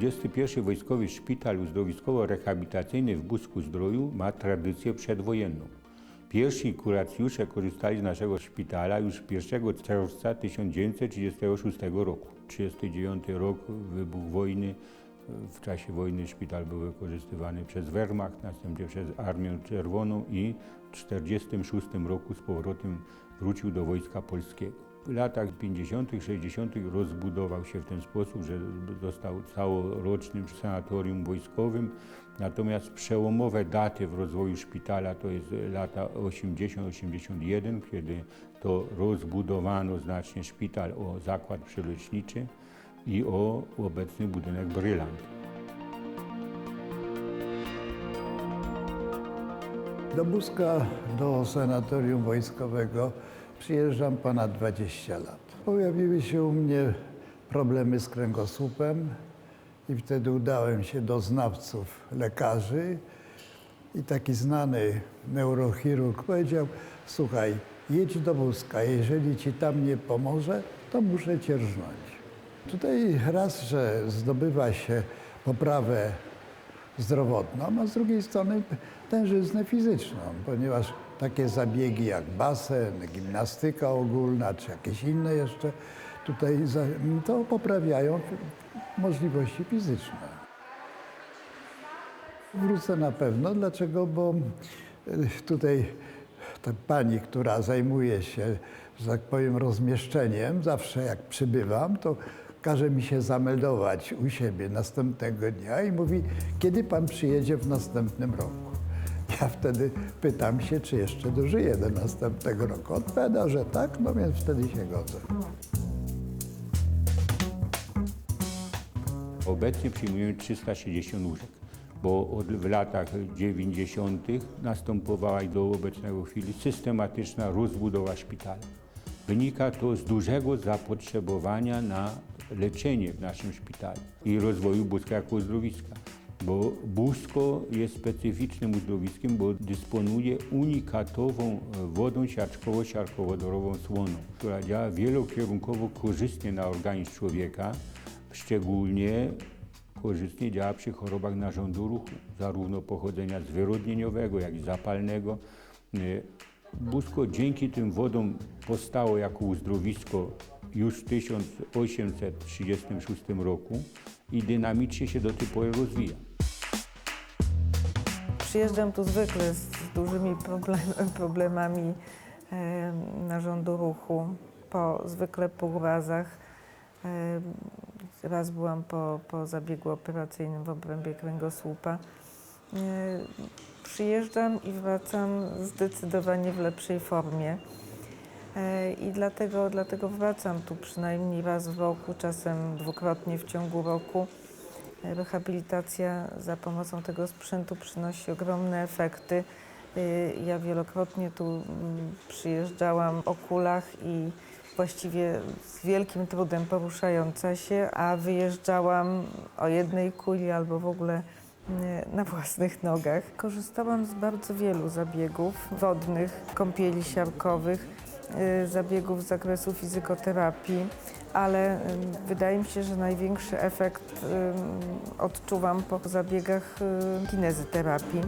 21 Wojskowy Szpital Uzdrowiskowo-Rehabilitacyjny w Busku Zdroju ma tradycję przedwojenną. Pierwsi kuracjusze korzystali z naszego szpitala już 1 czerwca 1936 roku. 1939 rok, wybuch wojny. W czasie wojny szpital był wykorzystywany przez Wehrmacht, następnie przez Armię Czerwoną i w 1946 roku z powrotem wrócił do Wojska Polskiego. W latach 50., 60. rozbudował się w ten sposób, że został całorocznym sanatorium wojskowym. Natomiast przełomowe daty w rozwoju szpitala to jest lata 80-81, kiedy to rozbudowano znacznie szpital o zakład przeleczniczy i o obecny budynek Brylant. Do Buska, do sanatorium wojskowego przyjeżdżam ponad 20 lat. Pojawiły się u mnie problemy z kręgosłupem i wtedy udałem się do znawców lekarzy i taki znany neurochirurg powiedział, słuchaj, jedź do Buska, jeżeli ci tam nie pomoże, to muszę cię rżnąć. Tutaj raz, że zdobywa się poprawę zdrowotną, a z drugiej strony tężyznę fizyczną, ponieważ takie zabiegi jak basen, gimnastyka ogólna, czy jakieś inne jeszcze tutaj to poprawiają możliwości fizyczne. Wrócę na pewno. Dlaczego? Bo y, tutaj ta pani, która zajmuje się, że tak powiem, rozmieszczeniem, zawsze jak przybywam, to każe mi się zameldować u siebie następnego dnia i mówi, kiedy pan przyjedzie w następnym roku. Ja wtedy pytam się, czy jeszcze dożyję do następnego roku. Odpowiada, że tak, no więc wtedy się godzę. Obecnie przyjmujemy 360 łóżek, bo od, w latach 90. następowała i do obecnego chwili systematyczna rozbudowa szpitala. Wynika to z dużego zapotrzebowania na leczenie w naszym szpitalu i rozwoju Buska jako uzdrowiska. Bo Busko jest specyficznym uzdrowiskiem, bo dysponuje unikatową wodą siarczkowo-siarkowodorową słoną, która działa wielokierunkowo korzystnie na organizm człowieka, szczególnie korzystnie działa przy chorobach narządu ruchu, zarówno pochodzenia zwyrodnieniowego, jak i zapalnego. E, Busko dzięki tym wodom powstało jako uzdrowisko już w 1836 roku i dynamicznie się do tej pory rozwija. Przyjeżdżam tu zwykle z dużymi problem, problemami e, narządu ruchu, po, zwykle po urazach. E, raz byłam po, po zabiegu operacyjnym w obrębie kręgosłupa. E, przyjeżdżam i wracam zdecydowanie w lepszej formie. E, I dlatego, dlatego wracam tu przynajmniej raz w roku, czasem dwukrotnie w ciągu roku. Rehabilitacja za pomocą tego sprzętu przynosi ogromne efekty. Y, Ja wielokrotnie tu mm, przyjeżdżałam o kulach i właściwie z wielkim trudem poruszająca się, a wyjeżdżałam o jednej kuli albo w ogóle y, na własnych nogach. Korzystałam z bardzo wielu zabiegów wodnych, kąpieli siarkowych, zabiegów z zakresu fizykoterapii, ale y, wydaje mi się, że największy efekt y, odczuwam po zabiegach y, kinezyterapii.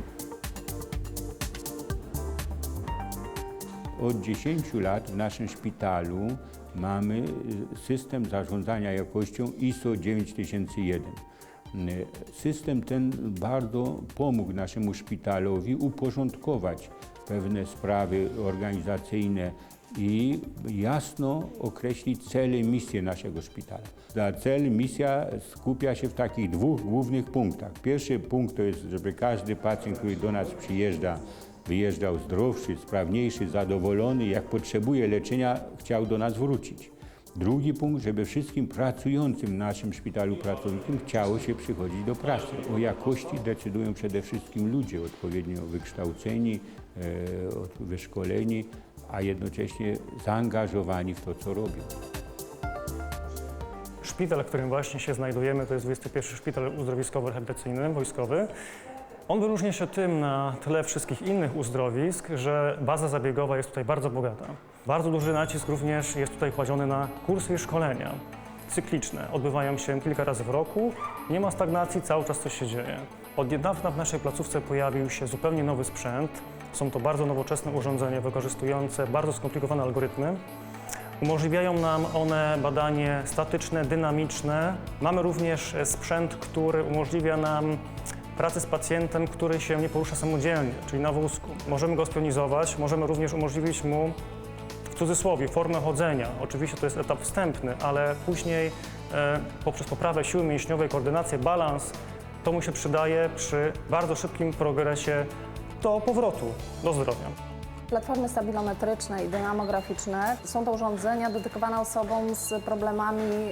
Od 10 lat w naszym szpitalu mamy y, system zarządzania jakością ISO 9001. Y, System ten bardzo pomógł naszemu szpitalowi uporządkować pewne sprawy organizacyjne i jasno określić cele i misje naszego szpitala. Ta cel, misja skupia się w takich dwóch głównych punktach. Pierwszy punkt to jest, żeby każdy pacjent, który do nas przyjeżdża, wyjeżdżał zdrowszy, sprawniejszy, zadowolony, jak potrzebuje leczenia, chciał do nas wrócić. Drugi punkt, żeby wszystkim pracującym w naszym szpitalu pracowniczym chciało się przychodzić do pracy. O jakości decydują przede wszystkim ludzie odpowiednio wykształceni, e, wyszkoleni, a jednocześnie zaangażowani w to, co robią. Szpital, w którym właśnie się znajdujemy, to jest 21 Szpital Uzdrowiskowo-Rehabilitacyjny Wojskowy. On wyróżnia się tym na tle wszystkich innych uzdrowisk, że baza zabiegowa jest tutaj bardzo bogata. Bardzo duży nacisk również jest tutaj kładziony na kursy i szkolenia. cykliczne. Odbywają się kilka razy w roku, nie ma stagnacji, cały czas coś się dzieje. Od niedawna w naszej placówce pojawił się zupełnie nowy sprzęt. Są to bardzo nowoczesne urządzenia wykorzystujące bardzo skomplikowane algorytmy. Umożliwiają nam one badanie statyczne, dynamiczne. Mamy również e, sprzęt, który umożliwia nam pracę z pacjentem, który się nie porusza samodzielnie, czyli na wózku. Możemy go spionizować, możemy również umożliwić mu w cudzysłowie formę chodzenia. Oczywiście to jest etap wstępny, ale później e, poprzez poprawę siły mięśniowej, koordynację, balans, to mu się przydaje przy bardzo szybkim progresie do powrotu do zdrowia. Platformy stabilometryczne i dynamograficzne są to urządzenia dedykowane osobom z problemami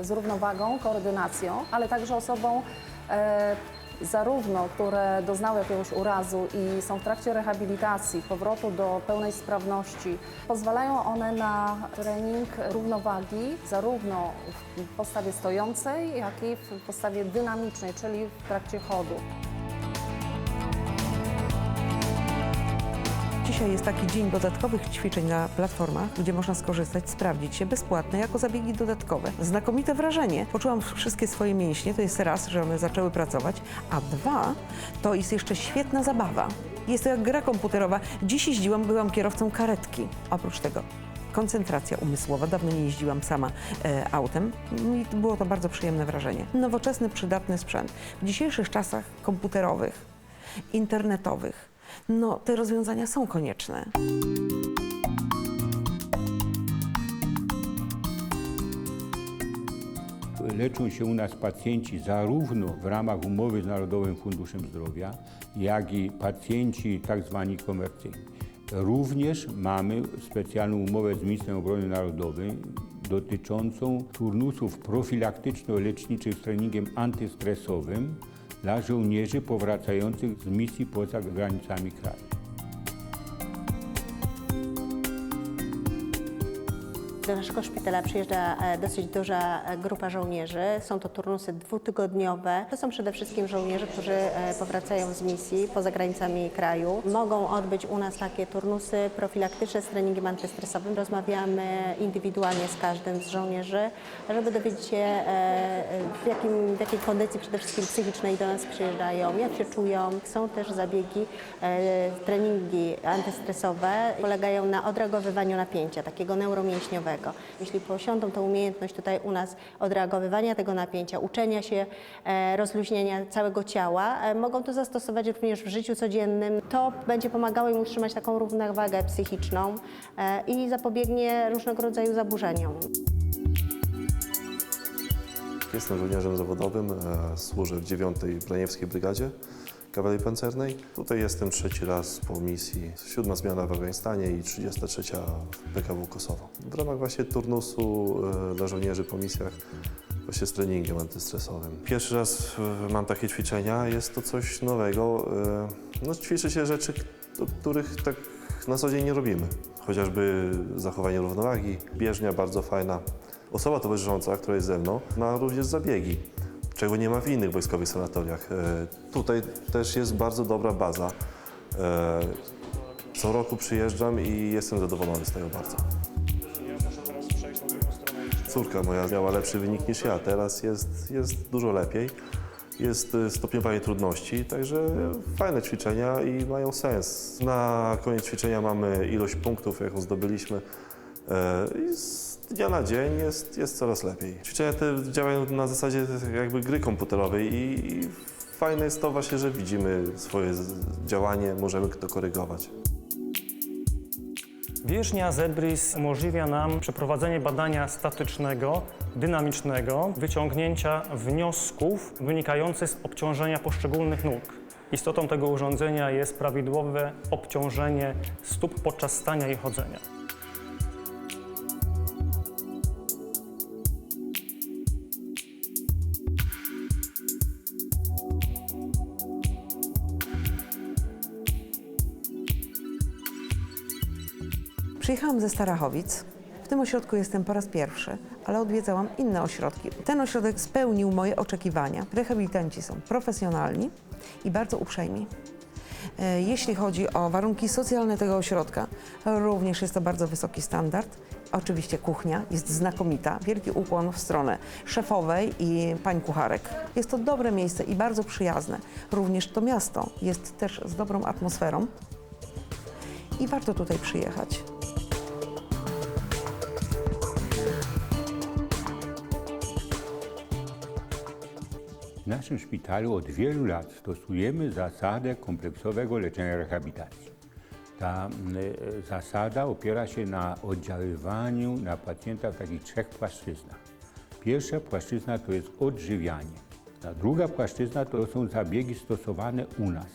y, z równowagą, koordynacją, ale także osobom y, zarówno, które doznały jakiegoś urazu i są w trakcie rehabilitacji, powrotu do pełnej sprawności. Pozwalają one na trening równowagi zarówno w postawie stojącej, jak i w postawie dynamicznej, czyli w trakcie chodu. Dzisiaj jest taki dzień dodatkowych ćwiczeń na platformach, gdzie można skorzystać, sprawdzić się bezpłatne jako zabiegi dodatkowe. Znakomite wrażenie. Poczułam wszystkie swoje mięśnie, to jest raz, że one zaczęły pracować, a dwa, to jest jeszcze świetna zabawa. Jest to jak gra komputerowa. Dziś jeździłam, byłam kierowcą karetki. Oprócz tego koncentracja umysłowa. Dawno nie jeździłam sama e, autem i było to bardzo przyjemne wrażenie. Nowoczesny, przydatny sprzęt. W dzisiejszych czasach komputerowych, internetowych, no te rozwiązania są konieczne. Leczą się u nas pacjenci zarówno w ramach umowy z Narodowym Funduszem Zdrowia, jak i pacjenci tak zwani komercyjni. Również mamy specjalną umowę z Ministrem Obrony Narodowej dotyczącą turnusów profilaktyczno-leczniczych z treningiem antystresowym dla żołnierzy powracających z misji poza granicami kraju. Do naszego szpitala przyjeżdża e, dosyć duża e, grupa żołnierzy. Są to turnusy dwutygodniowe. To są przede wszystkim żołnierze, którzy e, powracają z misji poza granicami kraju. Mogą odbyć u nas takie turnusy profilaktyczne z treningiem antystresowym. Rozmawiamy indywidualnie z każdym z żołnierzy, żeby dowiedzieć się w, jakim, w jakiej kondycji przede wszystkim psychicznej do nas przyjeżdżają, jak się czują. Są też zabiegi, treningi antystresowe polegają na odreagowywaniu napięcia, takiego neuromięśniowego. Jeśli posiądą tą umiejętność tutaj u nas odreagowywania tego napięcia, uczenia się e, rozluźnienia całego ciała, e, mogą to zastosować również w życiu codziennym. To będzie pomagało im utrzymać taką równowagę psychiczną e, i zapobiegnie różnego rodzaju zaburzeniom. Jestem żołnierzem zawodowym, służę w 9 Braniewskiej Brygadzie Kawalerii Pancernej. Tutaj jestem trzeci raz po misji, siódma zmiana w Afganistanie i 33 w PKW Kosowo. W ramach właśnie turnusu e, dla żołnierzy po misjach właśnie z treningiem antystresowym. Pierwszy raz mam takie ćwiczenia, jest to coś nowego. E, No, ćwiczy się rzeczy, których tak na co dzień nie robimy. Chociażby zachowanie równowagi, bieżnia bardzo fajna. Osoba towarzysząca, która jest ze mną, ma również zabiegi, czego nie ma w innych wojskowych sanatoriach. E, Tutaj też jest bardzo dobra baza. E, Co roku przyjeżdżam i jestem zadowolony z tego bardzo. Córka moja miała lepszy wynik niż ja, teraz jest, jest dużo lepiej. Jest e, stopniowanie trudności, także fajne ćwiczenia i mają sens. Na koniec ćwiczenia mamy ilość punktów, jaką zdobyliśmy i z dnia na dzień jest, jest coraz lepiej. Ćwiczenia te działają na zasadzie jakby gry komputerowej i, i fajne jest to właśnie, że widzimy swoje działanie, możemy to korygować. Bieżnia Zebris umożliwia nam przeprowadzenie badania statycznego, dynamicznego, wyciągnięcia wniosków wynikających z obciążenia poszczególnych nóg. Istotą tego urządzenia jest prawidłowe obciążenie stóp podczas stania i chodzenia. Przyjechałam ze Starachowic. W tym ośrodku jestem po raz pierwszy, ale odwiedzałam inne ośrodki. Ten ośrodek spełnił moje oczekiwania. Rehabilitanci są profesjonalni i bardzo uprzejmi. E, Jeśli chodzi o warunki socjalne tego ośrodka, również jest to bardzo wysoki standard Oczywiście kuchnia jest znakomita. Wielki ukłon w stronę szefowej i pań kucharek. Jest to dobre miejsce i bardzo przyjazne. Również to miasto jest też z dobrą atmosferą i warto tutaj przyjechać. W naszym szpitalu od wielu lat stosujemy zasadę kompleksowego leczenia rehabilitacji. Ta e, zasada opiera się na oddziaływaniu na pacjenta w takich trzech płaszczyznach. Pierwsza płaszczyzna to jest odżywianie, a druga płaszczyzna to są zabiegi stosowane u nas.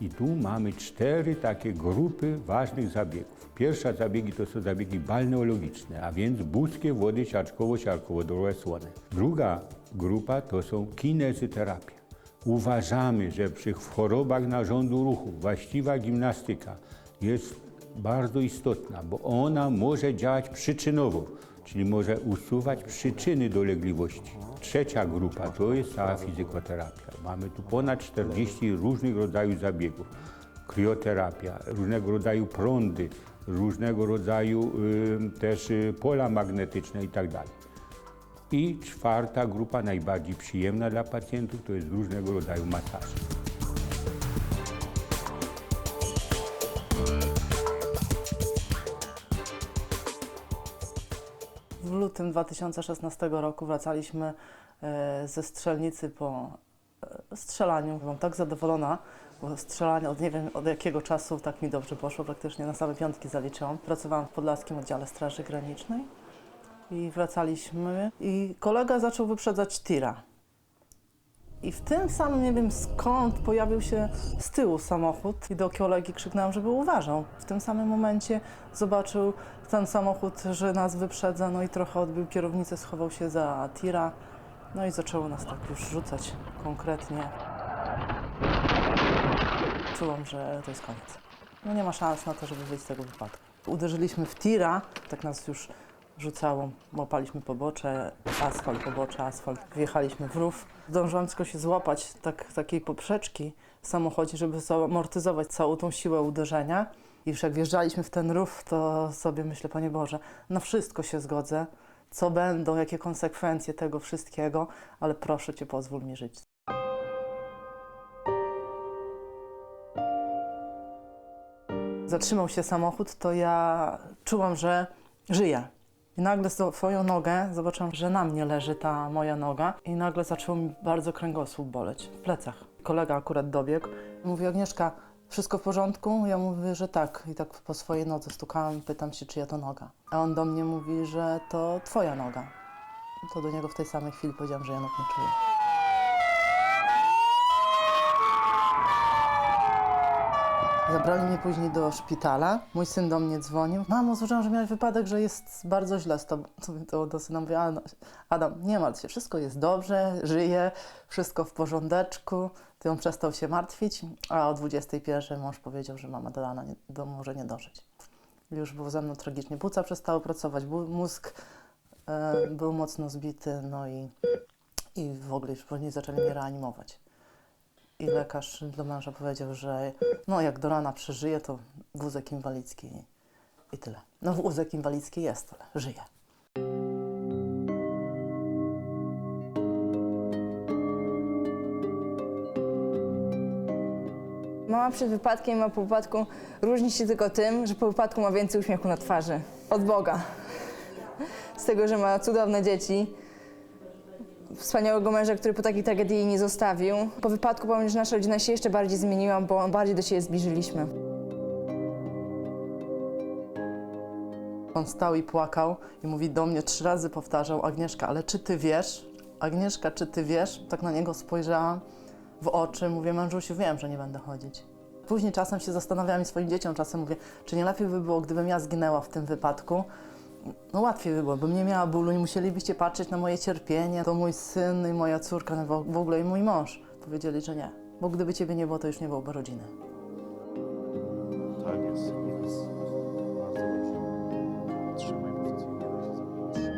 I tu mamy cztery takie grupy ważnych zabiegów. Pierwsza zabiegi to są zabiegi balneologiczne, a więc bóskie wody siarkowo-siarkowo-dorowe słone. Druga grupa to są kinezyterapia. Uważamy, że przy chorobach narządu ruchu właściwa gimnastyka jest bardzo istotna, bo ona może działać przyczynowo, czyli może usuwać przyczyny dolegliwości. Trzecia grupa to jest cała fizykoterapia. Mamy tu ponad 40 różnych rodzajów zabiegów. Krioterapia, różnego rodzaju prądy, różnego rodzaju y, też y, pola magnetyczne i tak. I czwarta grupa, najbardziej przyjemna dla pacjentów, to jest różnego rodzaju masaże. Lutym 2016 roku wracaliśmy e, ze strzelnicy po e, strzelaniu. Byłam tak zadowolona, bo strzelanie od nie wiem od jakiego czasu tak mi dobrze poszło, praktycznie na same piątki zaliczyłam. Pracowałam w Podlaskim Oddziale Straży Granicznej i wracaliśmy i kolega zaczął wyprzedzać tira. I w tym samym, nie wiem skąd, pojawił się z tyłu samochód i do kolegi krzyknęłam, żeby uważał. W tym samym momencie zobaczył ten samochód, że nas wyprzedza, no i trochę odbił kierownicę, schował się za tira, no i zaczęło nas tak już rzucać konkretnie. Czułam, że to jest koniec. No nie ma szans na to, żeby wyjść z tego wypadku. Uderzyliśmy w tira, tak nas już rzucało, łapaliśmy pobocze, asfalt, pobocze, asfalt. Wjechaliśmy w rów. Zdążyłam tylko się złapać tak, takiej poprzeczki w samochodzie, żeby zamortyzować całą tą siłę uderzenia. I już jak wjeżdżaliśmy w ten rów, to sobie myślę, Panie Boże, na wszystko się zgodzę. Co będą, jakie konsekwencje tego wszystkiego, ale proszę Cię, pozwól mi żyć. Zatrzymał się samochód, to ja czułam, że żyję. I nagle swoją nogę zobaczyłam, że na mnie leży ta moja noga i nagle zaczął mi bardzo kręgosłup boleć w plecach. Kolega akurat dobiegł. Mówi, Agnieszka, wszystko w porządku? Ja mówię, że tak. I tak po swojej nodze stukałam, pytam się, czyja to noga. A on do mnie mówi, że to twoja noga. To do niego w tej samej chwili powiedziałam, że ja nóg nie czuję. Zabrali mnie później do szpitala. Mój syn do mnie dzwonił. Mamo, słyszałam, że miałeś wypadek, że jest bardzo źle z tobą. To do syna mówię, "Adam, Adam, nie martw się, wszystko jest dobrze, żyję, wszystko w porządeczku. Ty on przestał się martwić, a o 21 mąż powiedział, że mama do rana nie, do, może nie dożyć. Już było ze mną tragicznie. Płuca przestały pracować, mózg e, był mocno zbity, no i, i w ogóle już później zaczęli mnie reanimować. I lekarz do męża powiedział, że no jak do rana przeżyje, to wózek inwalidzki i tyle. No wózek inwalidzki jest, ale żyje. Mama przed wypadkiem, a po wypadku różni się tylko tym, że po wypadku ma więcej uśmiechu na twarzy. Od Boga. Z tego, że ma cudowne dzieci. Wspaniałego męża, który po takiej tragedii jej nie zostawił. Po wypadku powiem, że nasza rodzina się jeszcze bardziej zmieniła, bo bardziej do siebie zbliżyliśmy. On stał i płakał i mówi do mnie, trzy razy powtarzał, Agnieszka, ale czy ty wiesz? Agnieszka, czy ty wiesz? Tak na niego spojrzałam w oczy, mówię, mężusiu, wiem, że nie będę chodzić. Później czasem się zastanawiałam i swoim dzieciom czasem mówię, czy nie lepiej by było, gdybym ja zginęła w tym wypadku? No łatwiej by było, bym nie miała bólu, nie musielibyście patrzeć na moje cierpienie. To mój syn i moja córka, no w ogóle i mój mąż powiedzieli, że nie. Bo gdyby ciebie nie było, to już nie byłoby rodziny. Tak jest, jest. Bardzo dobrze. Trzymaj pozycję, nie się.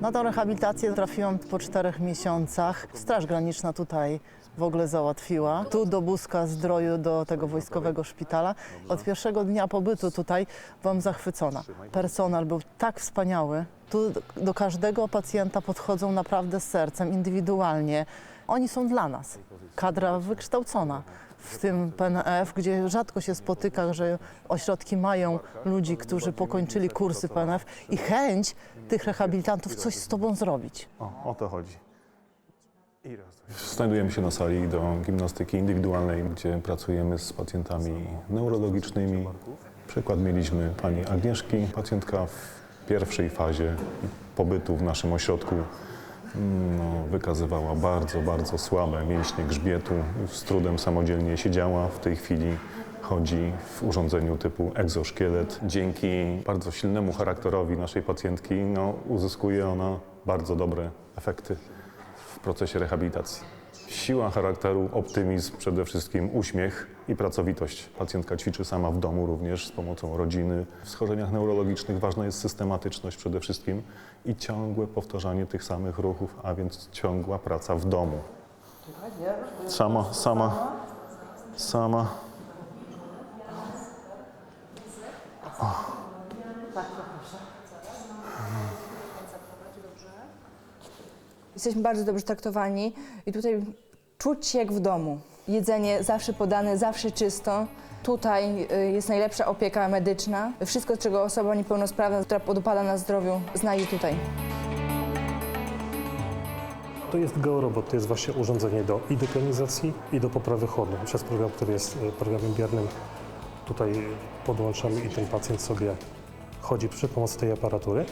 Na tą rehabilitację trafiłam po czterech miesiącach. Straż Graniczna tutaj w ogóle załatwiła. Tu do Buzka Zdroju, do tego wojskowego szpitala. Od pierwszego dnia pobytu tutaj byłam zachwycona. Personel był tak wspaniały. Tu do każdego pacjenta podchodzą naprawdę z sercem, indywidualnie. Oni są dla nas. Kadra wykształcona. W tym PNF, gdzie rzadko się spotyka, że ośrodki mają ludzi, którzy pokończyli kursy PNF i chęć tych rehabilitantów coś z tobą zrobić. O, o to chodzi. Znajdujemy się na sali do gimnastyki indywidualnej, gdzie pracujemy z pacjentami neurologicznymi. Przykład mieliśmy pani Agnieszki, pacjentka w pierwszej fazie pobytu w naszym ośrodku no, wykazywała bardzo, bardzo słabe mięśnie grzbietu. Z trudem samodzielnie siedziała. W tej chwili chodzi w urządzeniu typu egzoszkielet. Dzięki bardzo silnemu charakterowi naszej pacjentki no, uzyskuje ona bardzo dobre efekty w procesie rehabilitacji. Siła charakteru, optymizm, przede wszystkim uśmiech i pracowitość. Pacjentka ćwiczy sama w domu również z pomocą rodziny. W schorzeniach neurologicznych ważna jest systematyczność przede wszystkim i ciągłe powtarzanie tych samych ruchów, a więc ciągła praca w domu. Sama, sama, sama. Jesteśmy bardzo dobrze traktowani i tutaj czuć się jak w domu. Jedzenie zawsze podane, zawsze czysto. Tutaj y, jest najlepsza opieka medyczna. Wszystko, czego osoba niepełnosprawna, która podupada na zdrowiu, znajdzie tutaj. To jest georobot, to jest właśnie urządzenie do i depionizacji, i do poprawy chodu. Przez program, który jest e, programem biernym, tutaj podłączamy i ten pacjent sobie chodzi przy pomocy tej aparatury,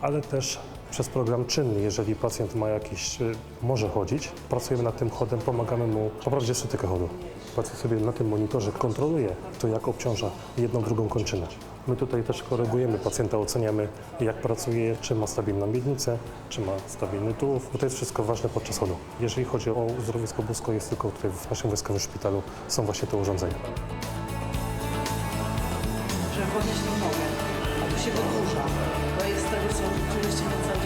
ale też przez program czynny, jeżeli pacjent ma jakiś, e, może chodzić, pracujemy nad tym chodem, pomagamy mu poprawić estetykę chodu. Pacjent sobie na tym monitorze kontroluje to, jak obciąża jedną, drugą kończynę. My tutaj też korygujemy pacjenta, oceniamy jak pracuje, czy ma stabilną miednicę, czy ma stabilny tułów, bo to jest wszystko ważne podczas chodu. Jeżeli chodzi o uzdrowisko Busko, jest tylko tutaj w naszym wojskowym szpitalu są właśnie te urządzenia. Żeby podnieść tą nogę, a tu się wydłuża. To jest tego, co czujecie cały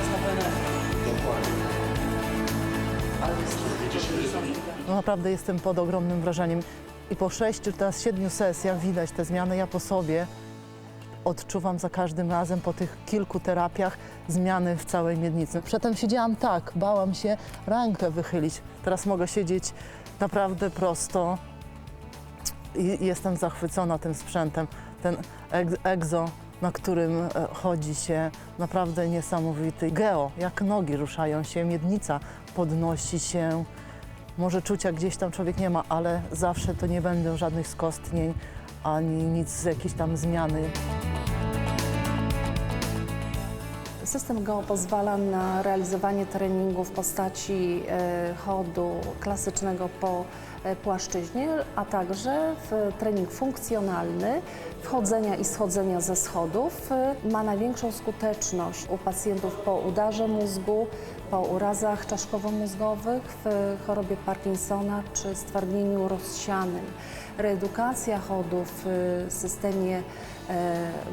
No naprawdę jestem pod ogromnym wrażeniem. I po sześciu, teraz siedmiu sesjach widać te zmiany. Ja po sobie odczuwam za każdym razem po tych kilku terapiach zmiany w całej miednicy. Przedtem siedziałam tak, bałam się rękę wychylić. Teraz mogę siedzieć naprawdę prosto i jestem zachwycona tym sprzętem. Ten eg- egzo, na którym e, chodzi się, naprawdę niesamowity. Geo, jak nogi ruszają się, miednica podnosi się. Może czucia gdzieś tam człowiek nie ma, ale zawsze to nie będą żadnych skostnień ani nic z jakiejś tam zmiany. System GO pozwala na realizowanie treningu w postaci e, chodu klasycznego po e, płaszczyźnie, a także w trening funkcjonalny wchodzenia i schodzenia ze schodów. E, Ma największą skuteczność u pacjentów po udarze mózgu, po urazach czaszkowo-mózgowych, w chorobie Parkinsona czy stwardnieniu rozsianym. Reedukacja chodu w systemie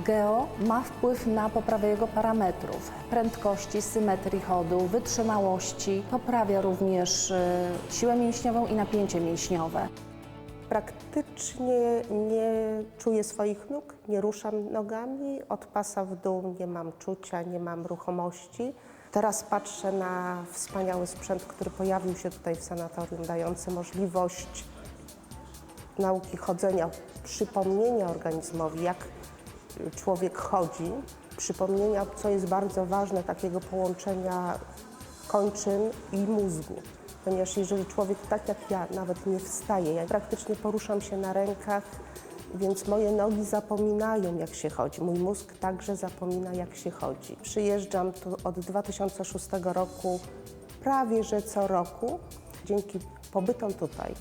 GEO ma wpływ na poprawę jego parametrów, prędkości, symetrii chodu, wytrzymałości. Poprawia również e, siłę mięśniową i napięcie mięśniowe. Praktycznie nie czuję swoich nóg, nie ruszam nogami, od pasa w dół nie mam czucia, nie mam ruchomości. Teraz patrzę na wspaniały sprzęt, który pojawił się tutaj w sanatorium, dający możliwość nauki chodzenia, przypomnienia organizmowi, jak człowiek chodzi, przypomnienia, co jest bardzo ważne, takiego połączenia kończyn i mózgu. Ponieważ jeżeli człowiek, tak jak ja, nawet nie wstaje, ja praktycznie poruszam się na rękach, więc moje nogi zapominają, jak się chodzi. Mój mózg także zapomina, jak się chodzi. Przyjeżdżam tu od 2006 roku prawie że co roku. Dzięki pobytom tutaj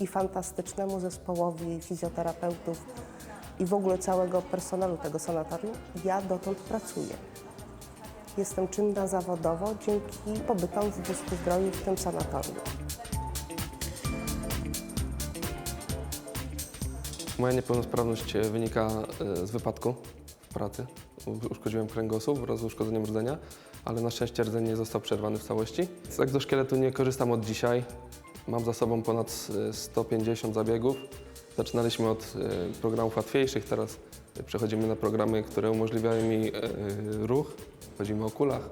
i fantastycznemu zespołowi fizjoterapeutów i w ogóle całego personelu tego sanatorium, ja dotąd pracuję. Jestem czynna zawodowo dzięki pobytom w Busku Zdroju w tym sanatorium. Moja niepełnosprawność e, wynika e, z wypadku w pracy. Uszkodziłem kręgosłup wraz z uszkodzeniem rdzenia ale na szczęście rdzeń nie został przerwany w całości. Z egzoszkieletu nie korzystam od dzisiaj. Mam za sobą ponad e, 150 zabiegów. Zaczynaliśmy od e, programów łatwiejszych, teraz przechodzimy na programy, które umożliwiają mi e, ruch. Chodzimy o kulach.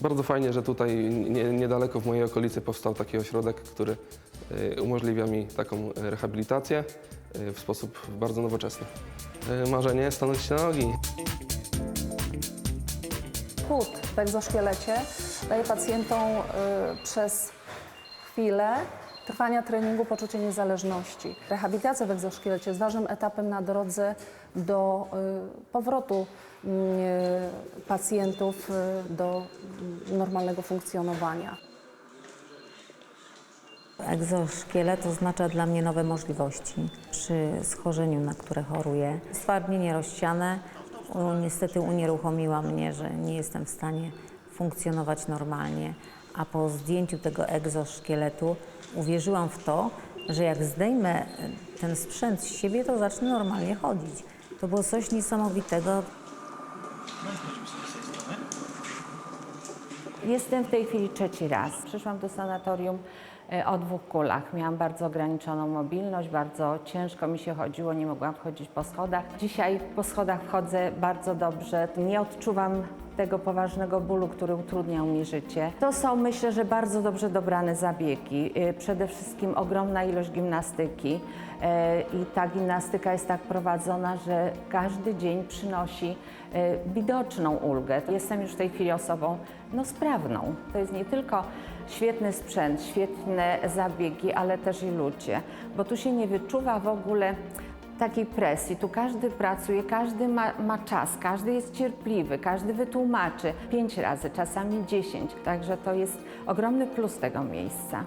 Bardzo fajnie, że tutaj nie, niedaleko w mojej okolicy powstał taki ośrodek, który e, umożliwia mi taką e, rehabilitację e, w sposób bardzo nowoczesny. E, Marzenie stanąć się na nogi. Chód w egzoszkielecie daje pacjentom przez chwilę trwania treningu poczucie niezależności. Rehabilitacja w egzoszkielecie jest ważnym etapem na drodze do y, powrotu y, pacjentów y, do y, normalnego funkcjonowania. Egzoszkielet oznacza dla mnie nowe możliwości przy schorzeniu, na które choruję. Stwardnienie rozsiane niestety unieruchomiła mnie, że nie jestem w stanie funkcjonować normalnie, a po zdjęciu tego egzoszkieletu uwierzyłam w to, że jak zdejmę ten sprzęt z siebie, to zacznę normalnie chodzić. To było coś niesamowitego. Jestem w tej chwili trzeci raz. Przyszłam do sanatorium e, o dwóch kulach. Miałam bardzo ograniczoną mobilność, bardzo ciężko mi się chodziło, nie mogłam wchodzić po schodach. Dzisiaj po schodach wchodzę bardzo dobrze. Nie odczuwam tego poważnego bólu, który utrudniał mi życie. To są myślę, że bardzo dobrze dobrane zabiegi. E, Przede wszystkim ogromna ilość gimnastyki e, i ta gimnastyka jest tak prowadzona, że każdy dzień przynosi e, widoczną ulgę. Jestem już w tej chwili osobą no, sprawną. To jest nie tylko świetny sprzęt, świetne zabiegi, ale też i ludzie, bo tu się nie wyczuwa w ogóle takiej presji. Tu każdy pracuje, każdy ma, ma czas, każdy jest cierpliwy, każdy wytłumaczy pięć razy, czasami dziesięć. Także to jest ogromny plus tego miejsca.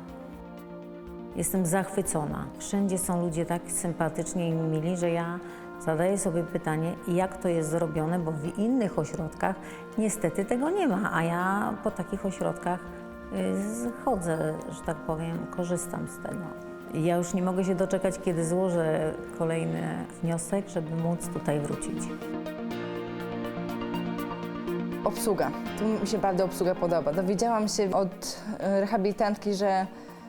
Jestem zachwycona. Wszędzie są ludzie tak sympatyczni i mili, że ja zadaję sobie pytanie, jak to jest zrobione, bo w innych ośrodkach niestety tego nie ma, a ja po takich ośrodkach y, chodzę, że tak powiem, korzystam z tego. Ja już nie mogę się doczekać, kiedy złożę kolejny wniosek, żeby móc tutaj wrócić. Obsługa. Tu mi się bardzo obsługa podoba. Dowiedziałam się od e, rehabilitantki, że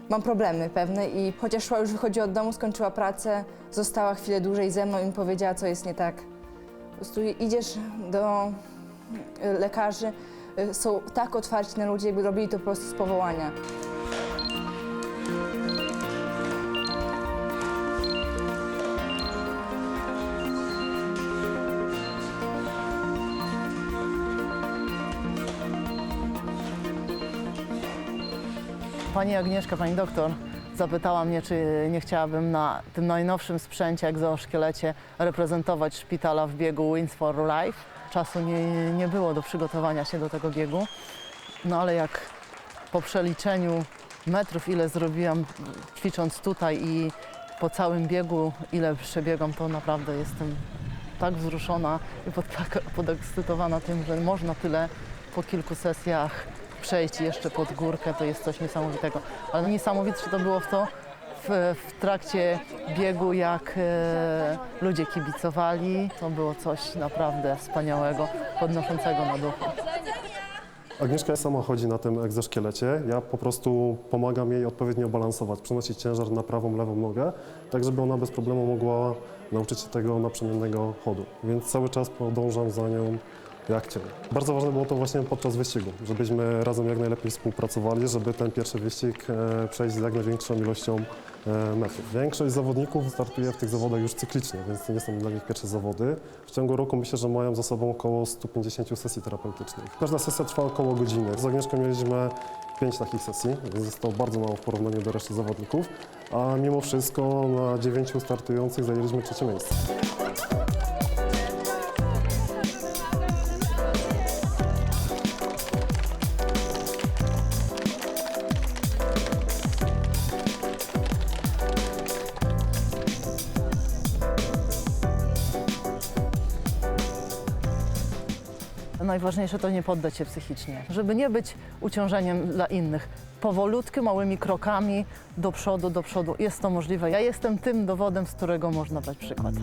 mam problemy pewne i chociaż szła już wychodzi od domu, skończyła pracę, została chwilę dłużej ze mną i mi powiedziała, co jest nie tak. Po prostu idziesz do e, lekarzy, e, są tak otwarci na ludzi, jakby robili to po prostu z powołania. Pani Agnieszka, pani doktor, zapytała mnie, czy nie chciałabym na tym najnowszym sprzęcie egzoszkielecie reprezentować szpitala w biegu Wins for Life. Czasu nie, nie było do przygotowania się do tego biegu, no ale jak po przeliczeniu metrów, ile zrobiłam ćwicząc tutaj i po całym biegu, ile przebiegam, to naprawdę jestem tak wzruszona i podpaka- podekscytowana tym, że można tyle po kilku sesjach przejść jeszcze pod górkę, to jest coś niesamowitego. Ale niesamowite to było w to w, w trakcie biegu, jak e, ludzie kibicowali. To było coś naprawdę wspaniałego, podnoszącego na duchu. Agnieszka sama chodzi na tym egzoszkielecie. Ja po prostu pomagam jej odpowiednio balansować, przenosić ciężar na prawą, lewą nogę, tak żeby ona bez problemu mogła nauczyć się tego naprzemiennego chodu. Więc cały czas podążam za nią jak cię. Bardzo ważne było to właśnie podczas wyścigu, żebyśmy razem jak najlepiej współpracowali, żeby ten pierwszy wyścig e, przejść z jak największą ilością e, metrów. Większość zawodników startuje w tych zawodach już cyklicznie, więc to nie są dla nich pierwsze zawody. W ciągu roku myślę, że mają za sobą około 150 sesji terapeutycznych. Każda sesja trwa około godziny. Z Agnieszką mieliśmy pięć takich sesji, więc jest to bardzo mało w porównaniu do reszty zawodników, a mimo wszystko na dziewięciu startujących zajęliśmy trzecie miejsce. najważniejsze to nie poddać się psychicznie, żeby nie być uciążeniem dla innych. Powolutku, małymi krokami do przodu, do przodu. Jest to możliwe. Ja jestem tym dowodem, z którego można brać przykład.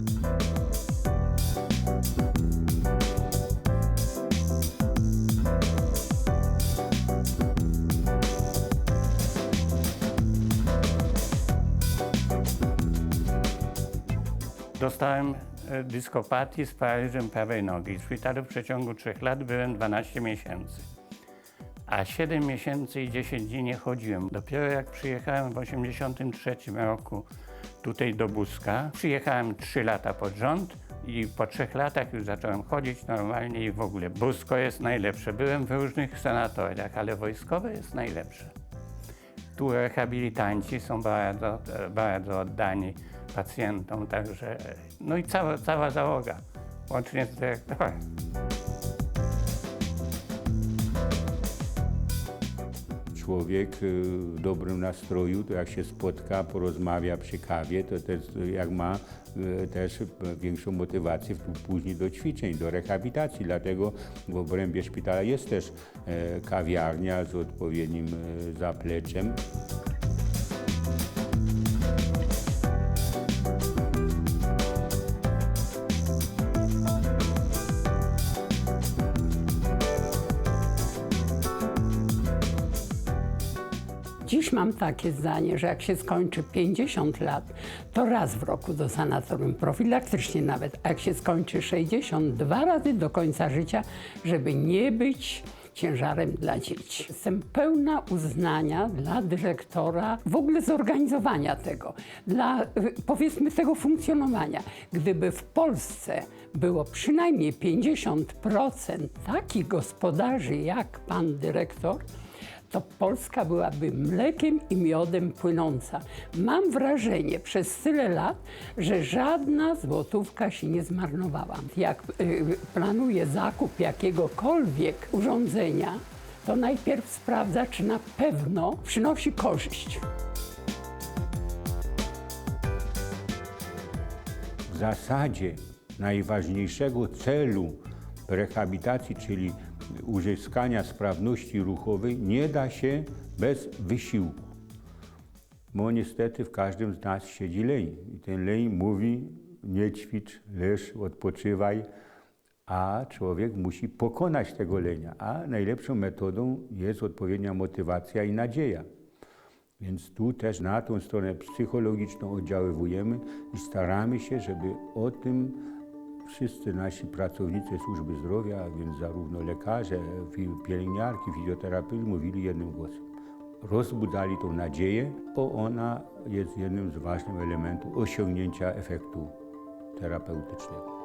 Dostałem e, dyskopatię z paraliżem prawej nogi. W szpitalu w przeciągu trzech lat byłem 12 miesięcy. A 7 miesięcy i 10 dni nie chodziłem. Dopiero jak przyjechałem w 1983 roku tutaj do Buska, przyjechałem 3 lata pod rząd i po trzech latach już zacząłem chodzić normalnie i w ogóle. Busko jest najlepsze. Byłem w różnych sanatoriach, ale wojskowe jest najlepsze. Tu rehabilitanci są bardzo, bardzo oddani pacjentom, także no i cała, cała załoga, łącznie z dyrektorem. Człowiek y, w dobrym nastroju, to jak się spotka, porozmawia przy kawie, to też jak ma y, też większą motywację później do ćwiczeń, do rehabilitacji. Dlatego w obrębie szpitala jest też e, kawiarnia z odpowiednim e, zapleczem. Takie zdanie, że jak się skończy 50 lat, to raz w roku do sanatorium, profilaktycznie nawet, a jak się skończy 60, dwa razy do końca życia, żeby nie być ciężarem dla dzieci. Jestem pełna uznania dla dyrektora, w ogóle zorganizowania tego, dla y, powiedzmy tego funkcjonowania. Gdyby w Polsce było przynajmniej 50% takich gospodarzy jak pan dyrektor, to Polska byłaby mlekiem i miodem płynąca. Mam wrażenie przez tyle lat, że żadna złotówka się nie zmarnowała. Jak y, planuję zakup jakiegokolwiek urządzenia, to najpierw sprawdza, czy na pewno przynosi korzyść. W zasadzie najważniejszego celu rehabilitacji, czyli uzyskania sprawności ruchowej, nie da się bez wysiłku. Bo niestety w każdym z nas siedzi leń. I ten leń mówi, nie ćwicz, leż, odpoczywaj, a człowiek musi pokonać tego lenia. A najlepszą metodą jest odpowiednia motywacja i nadzieja. Więc tu też na tą stronę psychologiczną oddziaływujemy i staramy się, żeby o tym wszyscy nasi pracownicy służby zdrowia, więc zarówno lekarze, pielęgniarki, fizjoterapeuci mówili jednym głosem. Rozbudzali tą nadzieję, bo ona jest jednym z ważnych elementów osiągnięcia efektu terapeutycznego.